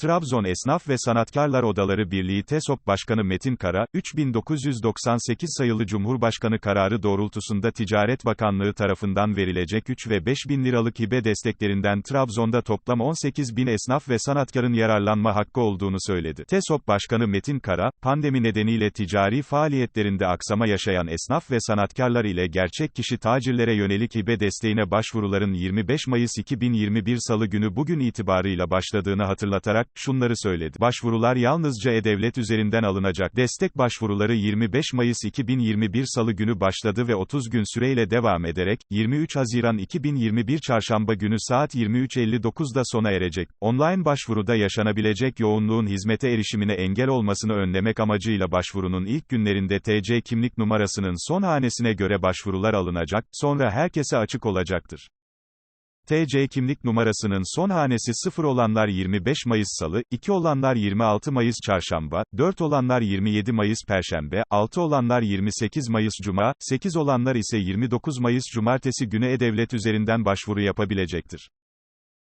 Trabzon Esnaf ve Sanatkarlar Odaları Birliği TESOP Başkanı Metin Kara, 3998 sayılı Cumhurbaşkanı kararı doğrultusunda Ticaret Bakanlığı tarafından verilecek 3 ve 5 bin liralık hibe desteklerinden Trabzon'da toplam 18 bin esnaf ve sanatkarın yararlanma hakkı olduğunu söyledi. TESOP Başkanı Metin Kara, pandemi nedeniyle ticari faaliyetlerinde aksama yaşayan esnaf ve sanatkarlar ile gerçek kişi tacirlere yönelik hibe desteğine başvuruların 25 Mayıs 2021 Salı günü bugün itibarıyla başladığını hatırlatarak, şunları söyledi. Başvurular yalnızca E-Devlet üzerinden alınacak. Destek başvuruları 25 Mayıs 2021 Salı günü başladı ve 30 gün süreyle devam ederek, 23 Haziran 2021 Çarşamba günü saat 23.59'da sona erecek. Online başvuruda yaşanabilecek yoğunluğun hizmete erişimine engel olmasını önlemek amacıyla başvurunun ilk günlerinde TC kimlik numarasının son hanesine göre başvurular alınacak, sonra herkese açık olacaktır. TC kimlik numarasının son hanesi 0 olanlar 25 Mayıs Salı, 2 olanlar 26 Mayıs Çarşamba, 4 olanlar 27 Mayıs Perşembe, 6 olanlar 28 Mayıs Cuma, 8 olanlar ise 29 Mayıs Cumartesi günü E-Devlet üzerinden başvuru yapabilecektir.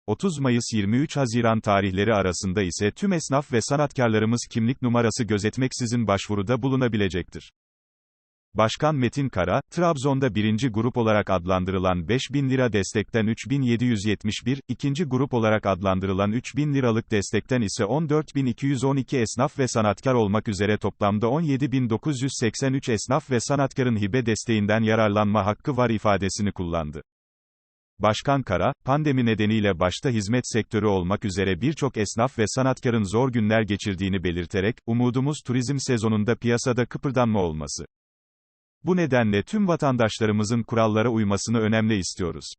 30 Mayıs 23 Haziran tarihleri arasında ise tüm esnaf ve sanatkarlarımız kimlik numarası gözetmeksizin başvuruda bulunabilecektir. Başkan Metin Kara, Trabzon'da birinci grup olarak adlandırılan 5000 lira destekten 3771, ikinci grup olarak adlandırılan 3000 liralık destekten ise 14212 esnaf ve sanatkar olmak üzere toplamda 17983 esnaf ve sanatkarın hibe desteğinden yararlanma hakkı var ifadesini kullandı. Başkan Kara, pandemi nedeniyle başta hizmet sektörü olmak üzere birçok esnaf ve sanatkarın zor günler geçirdiğini belirterek, umudumuz turizm sezonunda piyasada kıpırdanma olması. Bu nedenle tüm vatandaşlarımızın kurallara uymasını önemli istiyoruz.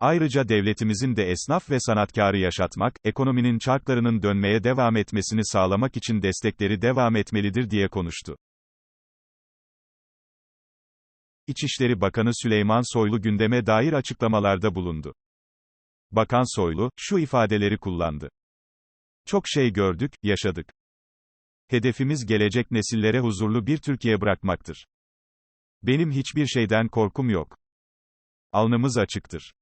Ayrıca devletimizin de esnaf ve sanatkarı yaşatmak, ekonominin çarklarının dönmeye devam etmesini sağlamak için destekleri devam etmelidir diye konuştu. İçişleri Bakanı Süleyman Soylu gündeme dair açıklamalarda bulundu. Bakan Soylu, şu ifadeleri kullandı. Çok şey gördük, yaşadık. Hedefimiz gelecek nesillere huzurlu bir Türkiye bırakmaktır. Benim hiçbir şeyden korkum yok. Alnımız açıktır.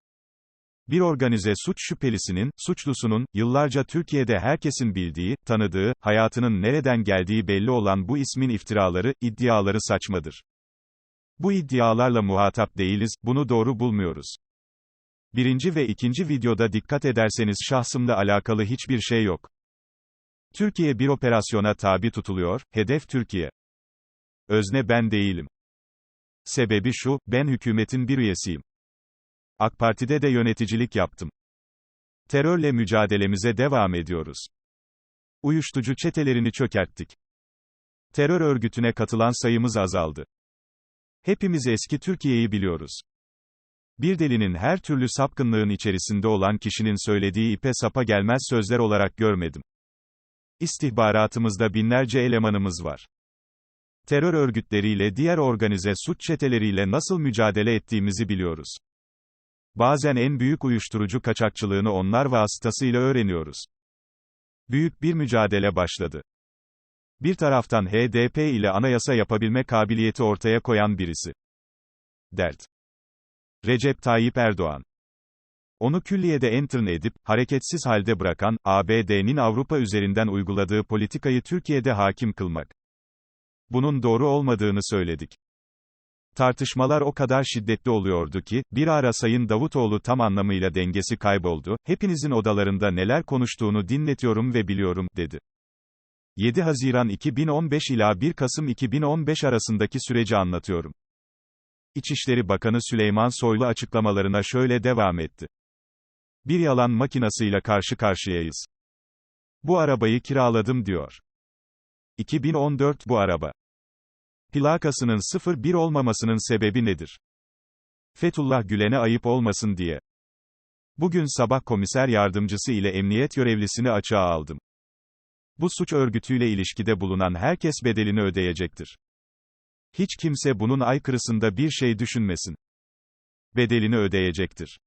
Bir organize suç şüphelisinin, suçlusunun, yıllarca Türkiye'de herkesin bildiği, tanıdığı, hayatının nereden geldiği belli olan bu ismin iftiraları, iddiaları saçmadır. Bu iddialarla muhatap değiliz, bunu doğru bulmuyoruz. Birinci ve ikinci videoda dikkat ederseniz şahsımla alakalı hiçbir şey yok. Türkiye bir operasyona tabi tutuluyor, hedef Türkiye. Özne ben değilim. Sebebi şu, ben hükümetin bir üyesiyim. AK Parti'de de yöneticilik yaptım. Terörle mücadelemize devam ediyoruz. Uyuşturucu çetelerini çökerttik. Terör örgütüne katılan sayımız azaldı. Hepimiz eski Türkiye'yi biliyoruz. Bir delinin her türlü sapkınlığın içerisinde olan kişinin söylediği ipe sapa gelmez sözler olarak görmedim. İstihbaratımızda binlerce elemanımız var terör örgütleriyle diğer organize suç çeteleriyle nasıl mücadele ettiğimizi biliyoruz. Bazen en büyük uyuşturucu kaçakçılığını onlar vasıtasıyla öğreniyoruz. Büyük bir mücadele başladı. Bir taraftan HDP ile anayasa yapabilme kabiliyeti ortaya koyan birisi. Dert. Recep Tayyip Erdoğan. Onu külliyede entern edip, hareketsiz halde bırakan, ABD'nin Avrupa üzerinden uyguladığı politikayı Türkiye'de hakim kılmak bunun doğru olmadığını söyledik. Tartışmalar o kadar şiddetli oluyordu ki, bir ara Sayın Davutoğlu tam anlamıyla dengesi kayboldu, hepinizin odalarında neler konuştuğunu dinletiyorum ve biliyorum, dedi. 7 Haziran 2015 ila 1 Kasım 2015 arasındaki süreci anlatıyorum. İçişleri Bakanı Süleyman Soylu açıklamalarına şöyle devam etti. Bir yalan makinasıyla karşı karşıyayız. Bu arabayı kiraladım diyor. 2014 bu araba. Plakasının 01 olmamasının sebebi nedir? Fethullah Gülen'e ayıp olmasın diye. Bugün sabah komiser yardımcısı ile emniyet görevlisini açığa aldım. Bu suç örgütüyle ilişkide bulunan herkes bedelini ödeyecektir. Hiç kimse bunun aykırısında bir şey düşünmesin. Bedelini ödeyecektir.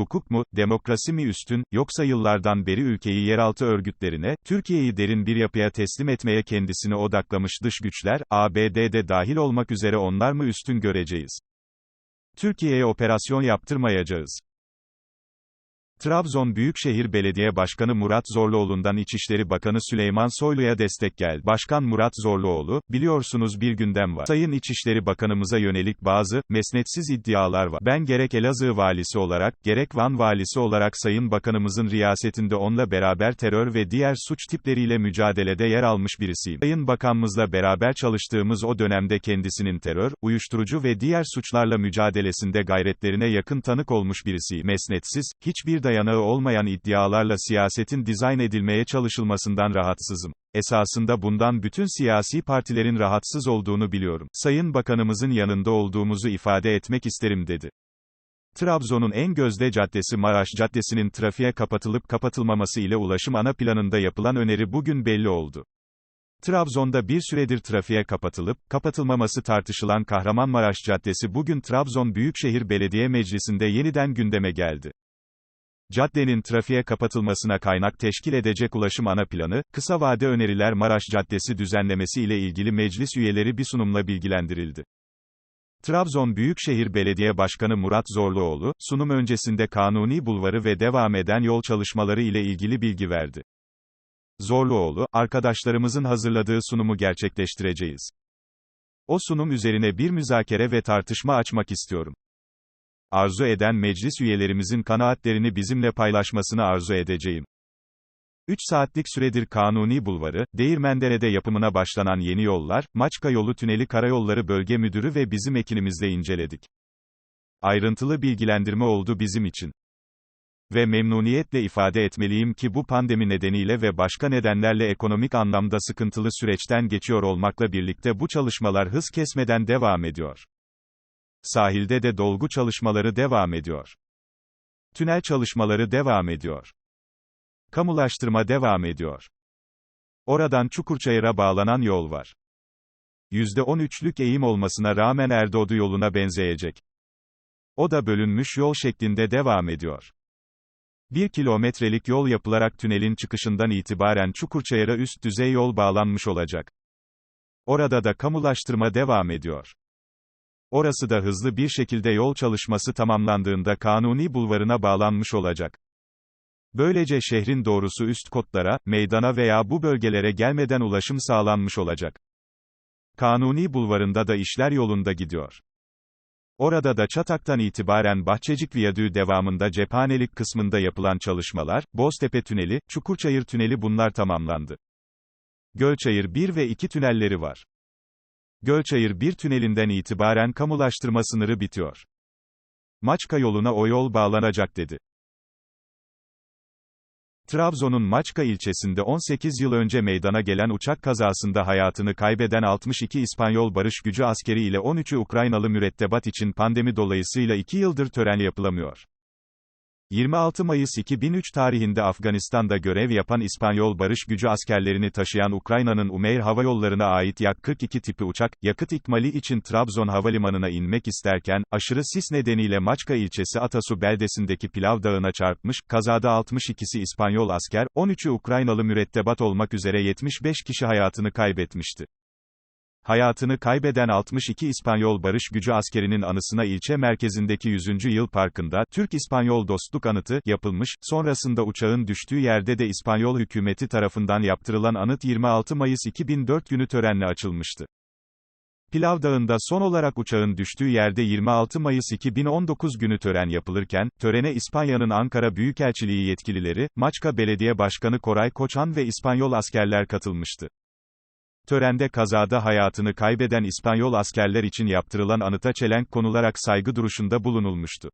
Hukuk mu, demokrasi mi üstün, yoksa yıllardan beri ülkeyi yeraltı örgütlerine, Türkiye'yi derin bir yapıya teslim etmeye kendisini odaklamış dış güçler, ABD'de dahil olmak üzere onlar mı üstün göreceğiz? Türkiye'ye operasyon yaptırmayacağız. Trabzon Büyükşehir Belediye Başkanı Murat Zorluoğlu'ndan İçişleri Bakanı Süleyman Soylu'ya destek geldi. Başkan Murat Zorluoğlu, biliyorsunuz bir gündem var. Sayın İçişleri Bakanımıza yönelik bazı, mesnetsiz iddialar var. Ben gerek Elazığ valisi olarak, gerek Van valisi olarak Sayın Bakanımızın riyasetinde onunla beraber terör ve diğer suç tipleriyle mücadelede yer almış birisiyim. Sayın Bakanımızla beraber çalıştığımız o dönemde kendisinin terör, uyuşturucu ve diğer suçlarla mücadelesinde gayretlerine yakın tanık olmuş birisiyim. Mesnetsiz, hiçbir dayanağı olmayan iddialarla siyasetin dizayn edilmeye çalışılmasından rahatsızım. Esasında bundan bütün siyasi partilerin rahatsız olduğunu biliyorum. Sayın Bakanımızın yanında olduğumuzu ifade etmek isterim dedi. Trabzon'un en gözde caddesi Maraş Caddesi'nin trafiğe kapatılıp kapatılmaması ile ulaşım ana planında yapılan öneri bugün belli oldu. Trabzon'da bir süredir trafiğe kapatılıp, kapatılmaması tartışılan Kahramanmaraş Caddesi bugün Trabzon Büyükşehir Belediye Meclisi'nde yeniden gündeme geldi. Caddenin trafiğe kapatılmasına kaynak teşkil edecek ulaşım ana planı, kısa vade öneriler Maraş Caddesi düzenlemesi ile ilgili meclis üyeleri bir sunumla bilgilendirildi. Trabzon Büyükşehir Belediye Başkanı Murat Zorluoğlu, sunum öncesinde Kanuni Bulvarı ve devam eden yol çalışmaları ile ilgili bilgi verdi. Zorluoğlu, arkadaşlarımızın hazırladığı sunumu gerçekleştireceğiz. O sunum üzerine bir müzakere ve tartışma açmak istiyorum. Arzu eden meclis üyelerimizin kanaatlerini bizimle paylaşmasını arzu edeceğim. 3 saatlik süredir Kanuni Bulvarı, Değirmendere'de yapımına başlanan yeni yollar, Maçka Yolu Tüneli Karayolları Bölge Müdürü ve bizim ekibimizle inceledik. Ayrıntılı bilgilendirme oldu bizim için. Ve memnuniyetle ifade etmeliyim ki bu pandemi nedeniyle ve başka nedenlerle ekonomik anlamda sıkıntılı süreçten geçiyor olmakla birlikte bu çalışmalar hız kesmeden devam ediyor. Sahilde de dolgu çalışmaları devam ediyor. Tünel çalışmaları devam ediyor. Kamulaştırma devam ediyor. Oradan Çukurçayır'a bağlanan yol var. %13'lük eğim olmasına rağmen Erdoğdu yoluna benzeyecek. O da bölünmüş yol şeklinde devam ediyor. Bir kilometrelik yol yapılarak tünelin çıkışından itibaren Çukurçayır'a üst düzey yol bağlanmış olacak. Orada da kamulaştırma devam ediyor. Orası da hızlı bir şekilde yol çalışması tamamlandığında Kanuni Bulvarı'na bağlanmış olacak. Böylece şehrin doğrusu üst kotlara, meydana veya bu bölgelere gelmeden ulaşım sağlanmış olacak. Kanuni Bulvarı'nda da işler yolunda gidiyor. Orada da Çatak'tan itibaren Bahçecik Viyadüğü devamında cephanelik kısmında yapılan çalışmalar, Boztepe Tüneli, Çukurçayır Tüneli bunlar tamamlandı. Gölçayır 1 ve 2 tünelleri var. Gölçayır 1 tünelinden itibaren kamulaştırma sınırı bitiyor. Maçka yoluna o yol bağlanacak dedi. Trabzon'un Maçka ilçesinde 18 yıl önce meydana gelen uçak kazasında hayatını kaybeden 62 İspanyol barış gücü askeri ile 13'ü Ukraynalı mürettebat için pandemi dolayısıyla 2 yıldır tören yapılamıyor. 26 Mayıs 2003 tarihinde Afganistan'da görev yapan İspanyol barış gücü askerlerini taşıyan Ukrayna'nın Umeyr Havayolları'na ait Yak-42 tipi uçak, yakıt ikmali için Trabzon Havalimanı'na inmek isterken, aşırı sis nedeniyle Maçka ilçesi Atasu beldesindeki Pilav Dağı'na çarpmış, kazada 62'si İspanyol asker, 13'ü Ukraynalı mürettebat olmak üzere 75 kişi hayatını kaybetmişti. Hayatını kaybeden 62 İspanyol barış gücü askerinin anısına ilçe merkezindeki 100. yıl parkında, Türk-İspanyol dostluk anıtı, yapılmış, sonrasında uçağın düştüğü yerde de İspanyol hükümeti tarafından yaptırılan anıt 26 Mayıs 2004 günü törenle açılmıştı. Pilav Dağı'nda son olarak uçağın düştüğü yerde 26 Mayıs 2019 günü tören yapılırken, törene İspanya'nın Ankara Büyükelçiliği yetkilileri, Maçka Belediye Başkanı Koray Koçan ve İspanyol askerler katılmıştı. Törende kazada hayatını kaybeden İspanyol askerler için yaptırılan anıta çelenk konularak saygı duruşunda bulunulmuştu.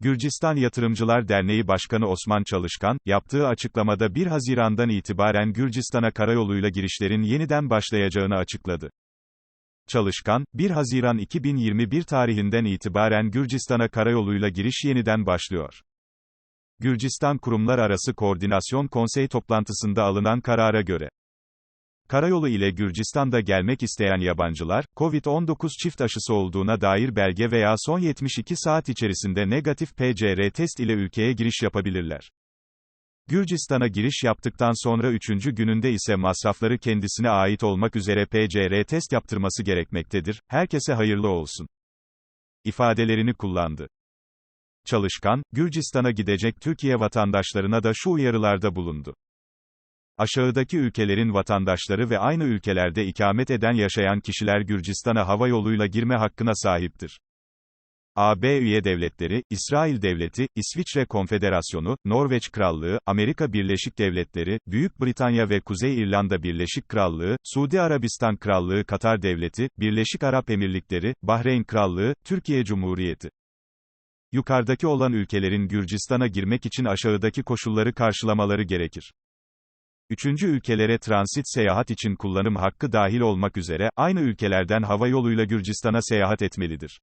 Gürcistan Yatırımcılar Derneği Başkanı Osman Çalışkan, yaptığı açıklamada 1 Haziran'dan itibaren Gürcistan'a karayoluyla girişlerin yeniden başlayacağını açıkladı. Çalışkan, 1 Haziran 2021 tarihinden itibaren Gürcistan'a karayoluyla giriş yeniden başlıyor. Gürcistan Kurumlar Arası Koordinasyon Konsey toplantısında alınan karara göre, Karayolu ile Gürcistan'da gelmek isteyen yabancılar, COVID-19 çift aşısı olduğuna dair belge veya son 72 saat içerisinde negatif PCR test ile ülkeye giriş yapabilirler. Gürcistan'a giriş yaptıktan sonra 3. gününde ise masrafları kendisine ait olmak üzere PCR test yaptırması gerekmektedir. Herkese hayırlı olsun. ifadelerini kullandı. Çalışkan, Gürcistan'a gidecek Türkiye vatandaşlarına da şu uyarılarda bulundu. Aşağıdaki ülkelerin vatandaşları ve aynı ülkelerde ikamet eden yaşayan kişiler Gürcistan'a hava yoluyla girme hakkına sahiptir. AB üye devletleri, İsrail Devleti, İsviçre Konfederasyonu, Norveç Krallığı, Amerika Birleşik Devletleri, Büyük Britanya ve Kuzey İrlanda Birleşik Krallığı, Suudi Arabistan Krallığı Katar Devleti, Birleşik Arap Emirlikleri, Bahreyn Krallığı, Türkiye Cumhuriyeti. Yukarıdaki olan ülkelerin Gürcistan'a girmek için aşağıdaki koşulları karşılamaları gerekir. Üçüncü ülkelere transit seyahat için kullanım hakkı dahil olmak üzere, aynı ülkelerden hava yoluyla Gürcistan'a seyahat etmelidir.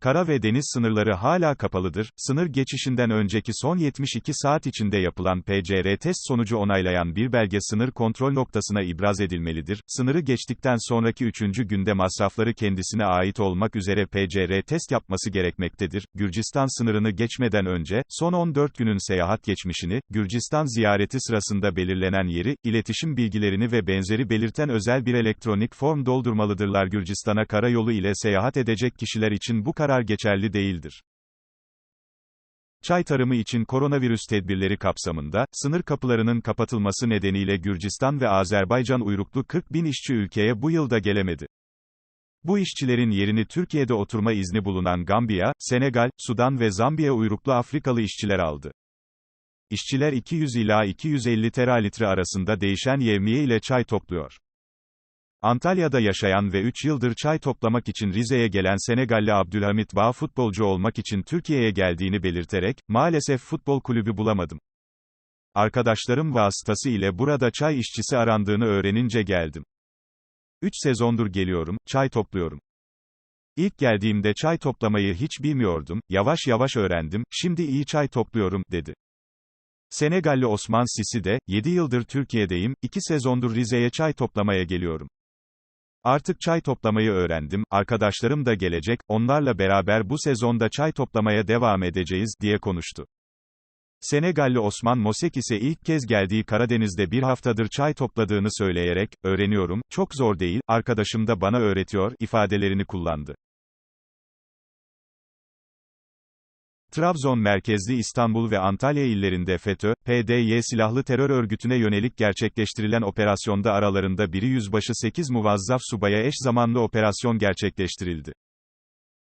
Kara ve deniz sınırları hala kapalıdır. Sınır geçişinden önceki son 72 saat içinde yapılan PCR test sonucu onaylayan bir belge sınır kontrol noktasına ibraz edilmelidir. Sınırı geçtikten sonraki 3. günde masrafları kendisine ait olmak üzere PCR test yapması gerekmektedir. Gürcistan sınırını geçmeden önce, son 14 günün seyahat geçmişini, Gürcistan ziyareti sırasında belirlenen yeri, iletişim bilgilerini ve benzeri belirten özel bir elektronik form doldurmalıdırlar. Gürcistan'a karayolu ile seyahat edecek kişiler için bu karar geçerli değildir. Çay tarımı için koronavirüs tedbirleri kapsamında, sınır kapılarının kapatılması nedeniyle Gürcistan ve Azerbaycan uyruklu 40 bin işçi ülkeye bu yılda gelemedi. Bu işçilerin yerini Türkiye'de oturma izni bulunan Gambiya, Senegal, Sudan ve Zambiya uyruklu Afrikalı işçiler aldı. İşçiler 200 ila 250 teralitre arasında değişen yevmiye ile çay topluyor. Antalya'da yaşayan ve 3 yıldır çay toplamak için Rize'ye gelen Senegalli Abdülhamit Bağ futbolcu olmak için Türkiye'ye geldiğini belirterek, maalesef futbol kulübü bulamadım. Arkadaşlarım vasıtası ile burada çay işçisi arandığını öğrenince geldim. 3 sezondur geliyorum, çay topluyorum. İlk geldiğimde çay toplamayı hiç bilmiyordum, yavaş yavaş öğrendim, şimdi iyi çay topluyorum, dedi. Senegalli Osman Sisi de, 7 yıldır Türkiye'deyim, 2 sezondur Rize'ye çay toplamaya geliyorum. Artık çay toplamayı öğrendim, arkadaşlarım da gelecek, onlarla beraber bu sezonda çay toplamaya devam edeceğiz, diye konuştu. Senegalli Osman Mosek ise ilk kez geldiği Karadeniz'de bir haftadır çay topladığını söyleyerek, öğreniyorum, çok zor değil, arkadaşım da bana öğretiyor, ifadelerini kullandı. Trabzon merkezli İstanbul ve Antalya illerinde FETÖ, PDY silahlı terör örgütüne yönelik gerçekleştirilen operasyonda aralarında biri yüzbaşı 8 muvazzaf subaya eş zamanlı operasyon gerçekleştirildi.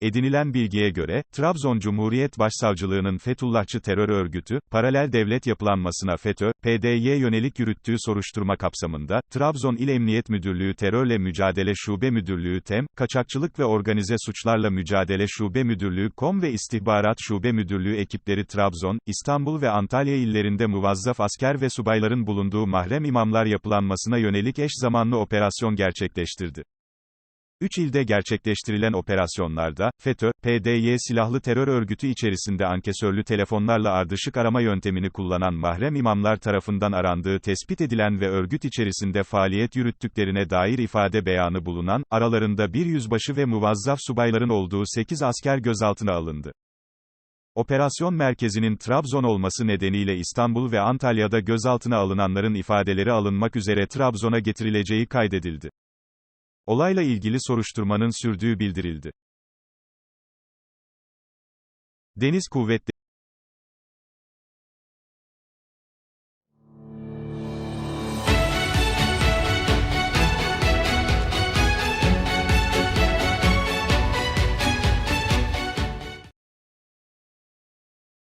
Edinilen bilgiye göre, Trabzon Cumhuriyet Başsavcılığı'nın Fethullahçı terör örgütü, paralel devlet yapılanmasına FETÖ, PDY yönelik yürüttüğü soruşturma kapsamında, Trabzon İl Emniyet Müdürlüğü Terörle Mücadele Şube Müdürlüğü TEM, Kaçakçılık ve Organize Suçlarla Mücadele Şube Müdürlüğü KOM ve İstihbarat Şube Müdürlüğü ekipleri Trabzon, İstanbul ve Antalya illerinde muvazzaf asker ve subayların bulunduğu mahrem imamlar yapılanmasına yönelik eş zamanlı operasyon gerçekleştirdi. Üç ilde gerçekleştirilen operasyonlarda, FETÖ, PDY silahlı terör örgütü içerisinde ankesörlü telefonlarla ardışık arama yöntemini kullanan mahrem imamlar tarafından arandığı tespit edilen ve örgüt içerisinde faaliyet yürüttüklerine dair ifade beyanı bulunan, aralarında bir yüzbaşı ve muvazzaf subayların olduğu 8 asker gözaltına alındı. Operasyon merkezinin Trabzon olması nedeniyle İstanbul ve Antalya'da gözaltına alınanların ifadeleri alınmak üzere Trabzon'a getirileceği kaydedildi. Olayla ilgili soruşturmanın sürdüğü bildirildi. Deniz Kuvvetleri